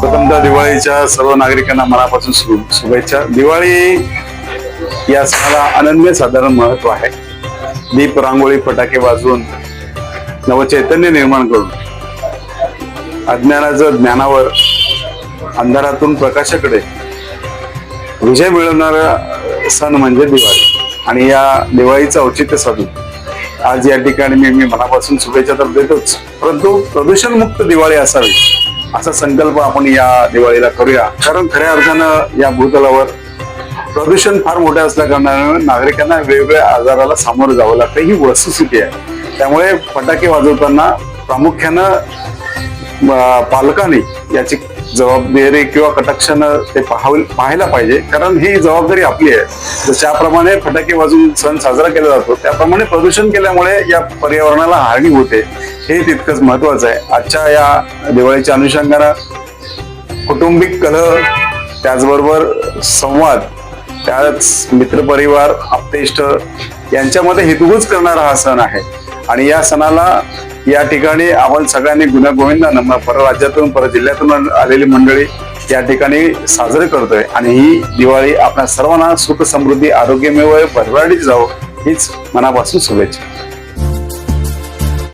प्रथमतः दिवाळीच्या सर्व नागरिकांना मनापासून शुभेच्छा. दिवाळी या सणाला अनन्य साधारण महत्त्व आहे. दीप रांगोळी फटाके वाजवून नवचैतन्य निर्माण करून अज्ञानाचं ज्ञानावर अंधारातून प्रकाशाकडे विजय मिळवणारा सण म्हणजे दिवाळी. आणि या दिवाळीचं औचित्य साधून आज या ठिकाणी मी मी मनापासून शुभेच्छा तर देतोच. परंतु प्रदूषण मुक्त दिवाळी असावी असा संकल्प आपण या दिवाळीला करूया. कारण खऱ्या अर्थानं या भूतलावर प्रदूषण फार मोठं असल्या कारणानं नागरिकांना वेगवेगळ्या आजाराला सामोरं जावं लागतं. ही वस्तुस्थिती आहे. त्यामुळे फटाके वाजवताना प्रामुख्यानं पालकांनी याची जबाबदारी किंवा कटाक्षानं ते पाहाव पाहायला पाहिजे. कारण ही जबाबदारी आपली आहे. ज्याप्रमाणे फटाके वाजून सण साजरा केला जातो. त्याप्रमाणे प्रदूषण केल्यामुळे या पर्यावरणाला हानी होते. हे तितकंच महत्वाचं आहे. आजच्या या दिवाळीच्या अनुषंगानं कौटुंबिक कलह त्याचबरोबर संवाद त्याच मित्रपरिवार आप्तेष्ट यांच्यामध्ये हेतूच करणारा हा सण आहे. आणि या सणाला या ठिकाणी आपण सगळ्यांनी गुण्यागोविंदानं पर परराज्यातून पर जिल्ह्यातून आलेली मंडळी या ठिकाणी साजरे करतोय. आणि ही दिवाळी आपल्या सर्वांना सुख समृद्धी आरोग्यमेव भरभराटीत जावं हीच मनापासून शुभेच्छा.